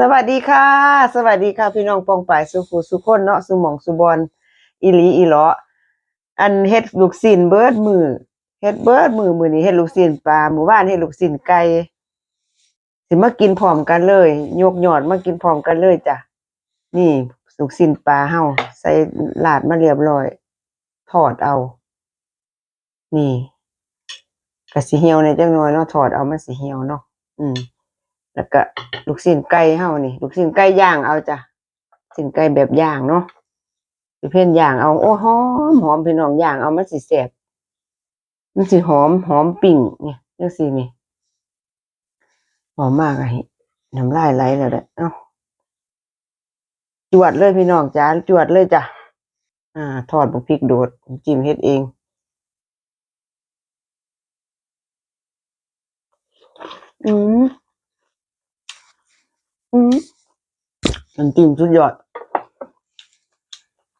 สวัสดีค่ะ สวัสดีค่ะ พี่น้องปองป่ายสุขุสุคนเนาะสุหมองสุบอนอีหลีอีหลออันเฮ็ดลูกศิลเบิดมือเฮ็ดเบิดมือมือนี้เฮ็ดลูกศิลปลาหมู่บ้านเฮ็ดลูกศิลไก่สิมากินพร้อมกันเลยยกยอดมากินพร้อมกันเลยจ้ะนี่ลูกศิลปลาเฮาใส่ลาดมาเรียบร้อยทอดเอา นี่ก็สิเหี่ยวในจังน้อยเนาะถอดเอามันสิเหี่ยวเนาะอืม แล้วก็ลูกชิ้นไก่เฮานี่ ลูกชิ้นไก่ย่างเอาจ้ะชิ้นไก่แบบย่างเนาะสิเพิ่นย่างเอาโอ้หอมหอมพี่น้องย่างเอามันสิแซ่บมันสิหอมหอมปิ่งเนี่ยจังซี่นี่หอมมากอะน้ำลายไหลแล้วเด้อเอ้าจวดเลยพี่น้องจ้าจวดเลยจ้ะอ่า ทอดบักพริกโดดจิ้มเฮ็ดเองอืม อืม น้ำจิ้มสุดยอด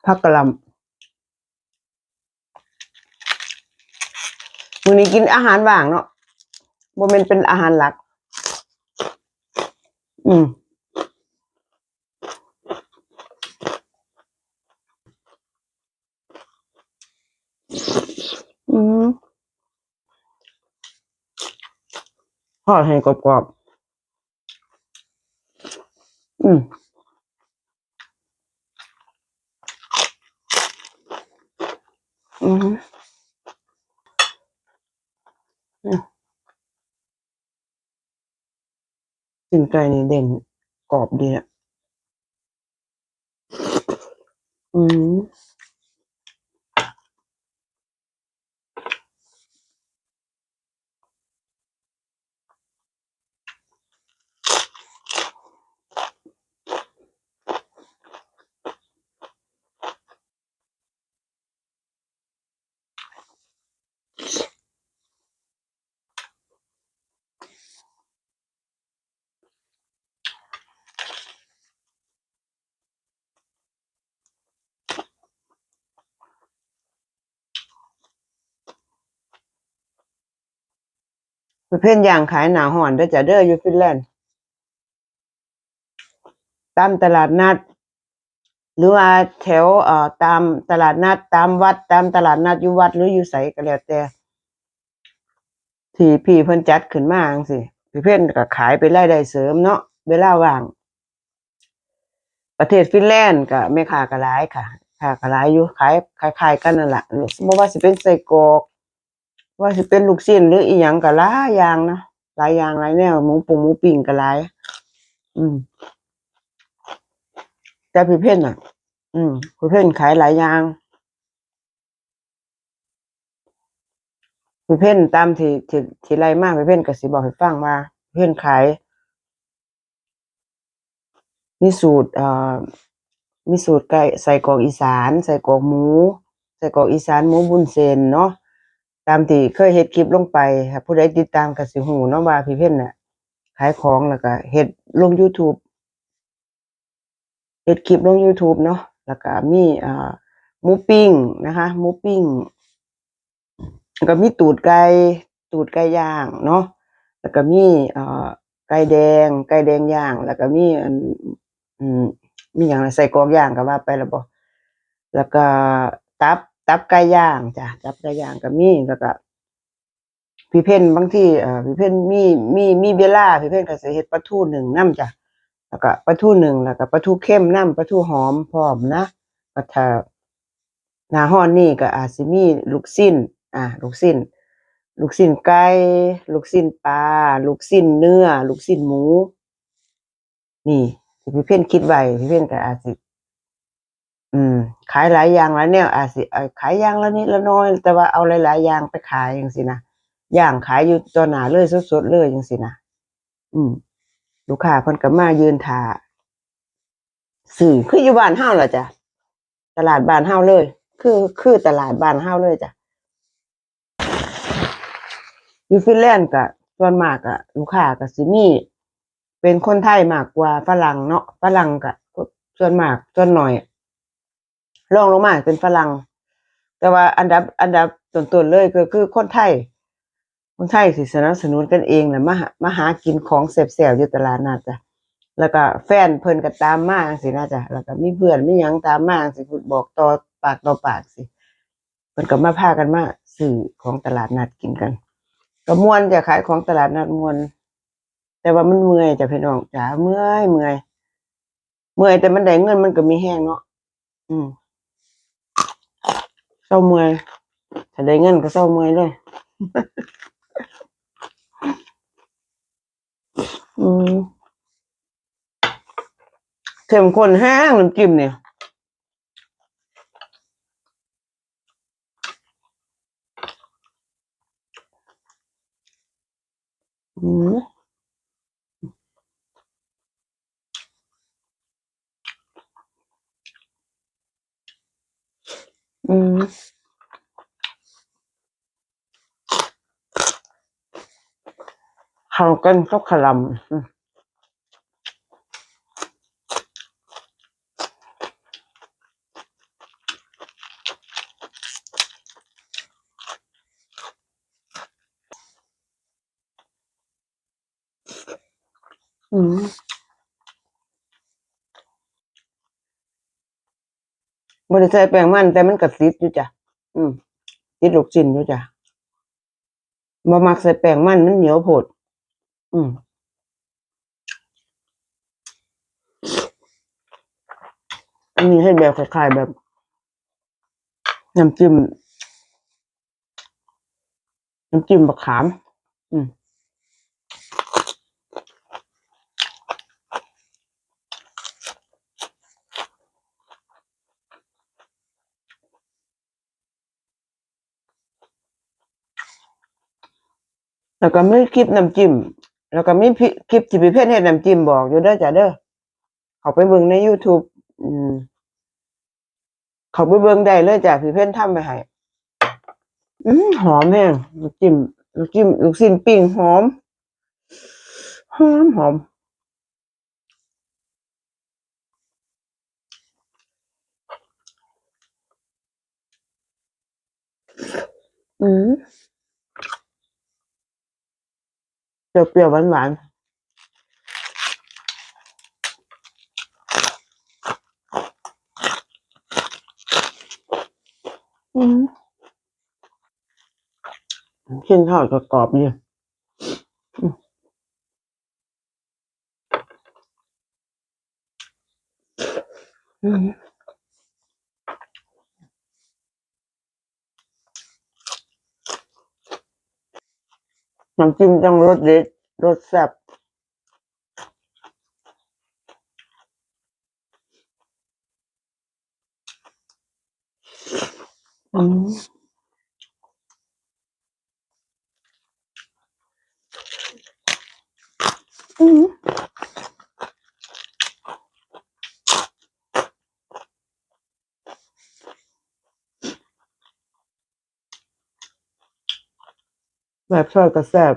ผักกะหล่ำมื้อนี้กินอาหารว่างเนาะบ่แม่นเป็นอาหารหลัก อืมอืมทอดให้กรอบๆอืม อืม สินไก่นี่เด่นกรอบดีอะอืม ประเภทอย่างขายหนาหอนด้จะเด้ออยู่ฟินแลนด์ตามตลาดนัด หรือว่าแถวเอ่อตามตลาดนัดตามวัด ตามตลาดนัดอยู่วัดหรืออยู่ไสก็แล้วแต่ที่พี่เพิ่นจัดขึ้นมาจังซี่พี่เพิ่นก็ขายเป็นรายได้เสริมเนาะเวลาว่าง ประเทศฟินแลนด์ก็แม่ค้าก็หลายค่ะค้าก็หลายอยู่ขายคล้ายกันนั่นแหล่ะบ่ว่าสิเป็นไส้กรอก ว่าสิเป็นลูกชิ้นหรืออีหยังก็หลายอย่างนะหลายอย่างหลายแนวหมูปุงหมูปิ้งก็หลาย อืม แต่พี่เพ่นอะ อืมพี่เพ่นขายหลายอย่างพี่เพ่นตามที่ที่ที่ไรมากพี่เพ่นก็สิบอกให้ฟังว่าพี่เพ่นขายมีสูตรเอ่อมีสูตรไก่ใส่กรอกอีสาน ใส่กรอกหมู ใส่กรอกอีสานหมูบุญเส้นเนาะ ตามที่เคยเฮ็ดคลิปลงไปค่ะผู้ใดติดตามก็สิฮู้เนาะว่าพี่เพ่นน่ะขายของแล้วก็เฮ็ดลง YouTube เฮ็ดคลิปลง YouTube เนาะแล้วก็มีอ่าหมูปิ้งนะคะหมูปิ้งแล้วก็มีตูดไก่ตูดไก่ย่างเนาะแล้วก็มีอ่อไก่แดง ไก่แดงย่าง แล้วก็มีอืมมีหยังล่ะใส่กรอกย่างก็ว่าไปแล้วบ่แล้วก็ตับ ตับไก่ย่างจ้ะตับไก่ย่างก็มีแล้วก็พี่เพ่นบางทีเอ่อพี่เพ่นมีมีมีเวลาพี่เพ่นก็สิเฮ็ดปลาทูหนึ่งน้ำจ้ะแล้วก็ปลาทูหนึ่งแล้วก็ปลาทูเข้มน้ำปลาทูหอมพร้อมนะก็ถ้าหน้าร้อนนี่ก็อาจสิมีลูกชิ้น อ่าลูกชิ้น ลูกชิ้นไก่ลูกชิ้นปลาลูกชิ้นเนื้อ ลูกชิ้นหมู นี่ที่พี่เพ่นคิดไว้พี่เพ่นก็อาจสิ อืม ขายหลายอย่างหลายแนวอาจสิเอ่อขายอย่างละนิดละน้อย แต่ว่าเอาหลายๆอย่างไปขายจังซี่นะอย่างขายอยู่ต่อหน้าเลยสดๆเลยจังซี่นะอืม ลูกค้าเพิ่นก็มายืนทาซื้อคืออยู่บ้านเฮาล่ะจ้ะตลาดบ้านเฮาเลย คือคือตลาดบ้านเฮาเลยจ้ะอยู่ฟินแลนด์ก็ส่วนมากก็ลูกค้าก็สิมี่เป็นคนไทยมากกว่าฝรั่งเนาะฝรั่งก็ส่วนมากส่วนหน่อย รองลงมาเป็นฝรั่ง แต่ว่าอันดับอันดับต้นๆเลยก็คือคนไทย คนไทยสิสนับสนุนกันเองแหละมาหามาหากินของแซ่บๆอยู่ตลาดนัดจ้ะแล้วก็แฟนเพิ่นก็ตามมาจังซี่นะจ๊ะแล้วก็มีเพื่อนมีหยังตามมาจังซี่พูดบอกต่อปากต่อปากสิเพิ่นก็มาพากันมาซื้อของตลาดนัดกินกัน ก็มวนจะขายของตลาดนัดมวนแต่ว่ามันเมื่อยจ้ะพี่น้องจ๋าเมื่อยเมื่อยเมื่อยแต่มันได้เงินมันก็มีแห้งเนาะอืม เศร้าเมื่อยถ้าได้เงินก็เศร้าเมื่อยเลยอืมเข้มข้นแห้งน้ำจิ้มเนี่ยอืม อืมเข้ากันกับขลำอืมอืม บริใส่แป้งมันแต่มันกระซิดอยู่จ้ะ อืมติดลูกชิ้นอยู่จ้ะบ่มักใส่แป้งมันมันเหนียวโพดอืมอันนี้ให้แบบคล้ายๆแบบน้ำจิ้มน้ำจิ้มบะขาม อืม แล้วก็มีคลิปน้ำจิ้มแล้วก็มีคลิปที่พี่เพ่นเฮ็ดน้ำจิ้มบอกอยู่เด้อจ้ะเด้อเขาไปเบิ่งใน YouTube อืมเขาไปเบิ่งได้เลยจ้ะพี่เพ่นทำไปให้อืมหอมแห้งน้ำจิ้มน้ำจิ้มลูกชิ้นปิ้งหอมหอมหอมอืม เปรี้ยวๆหวานๆอืมชิ้นทอดกรอบๆดีอืม น้ำจิ้มต้องรสเด็ดรสแซ่บอืมอืม แบบทอดก็แซ่บ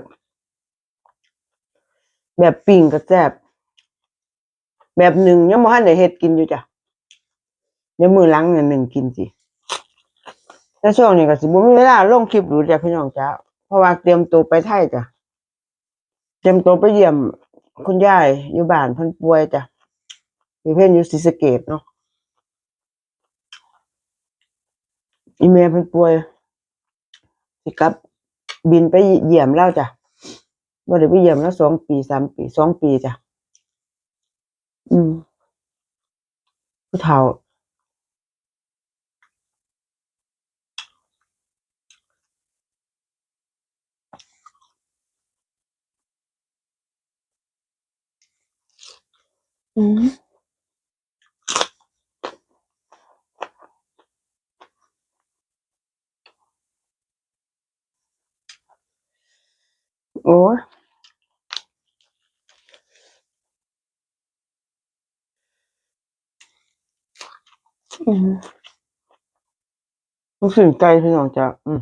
แบบปิ้งก็แซ่บแบบหนึ่งยังบ่ทันได้เฮ็ดกินอยู่จ้ะเดี๋ยวมือหลังเนี่ยหนึ่งกินสิแต่ช่วงนี้ก็สิบ่มีเวลาลงคลิปดูจ้ะพี่น้องจ้ะเพราะว่าเตรียมตัวไปไทยจ้ะเตรียมตัวไปเยี่ยมคุณยายอยู่บ้านเพิ่นป่วยจ้ะพี่เพิ่อนอยู่ศรีสะเกษเนาะอีแม่เพิ่นป่วยสิกลับ บินไปเยี่ยมแล้วจ้ะบ่ได้ไปเยี่ยมแล้วสองปีสามปีสองปีจ้ะ อืมผู้เฒ่าอืม โอ้ยอืมรู้สึกใจพี่น้องจ้ะอืม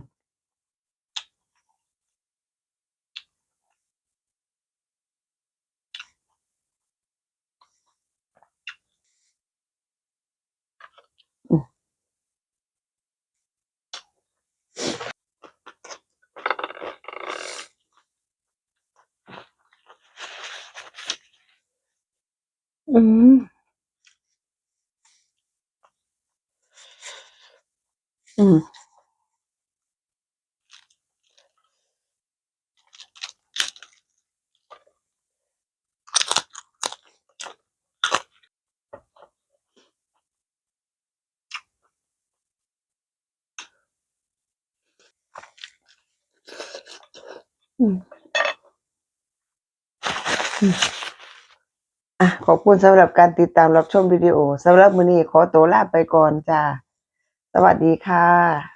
อืมอืมอืมอืม อะขอบคุณสำหรับการติดตามรับชมวิดีโอสำหรับมื้อนี้ขอตัวลาไปก่อนจ้า สวัสดีค่ะ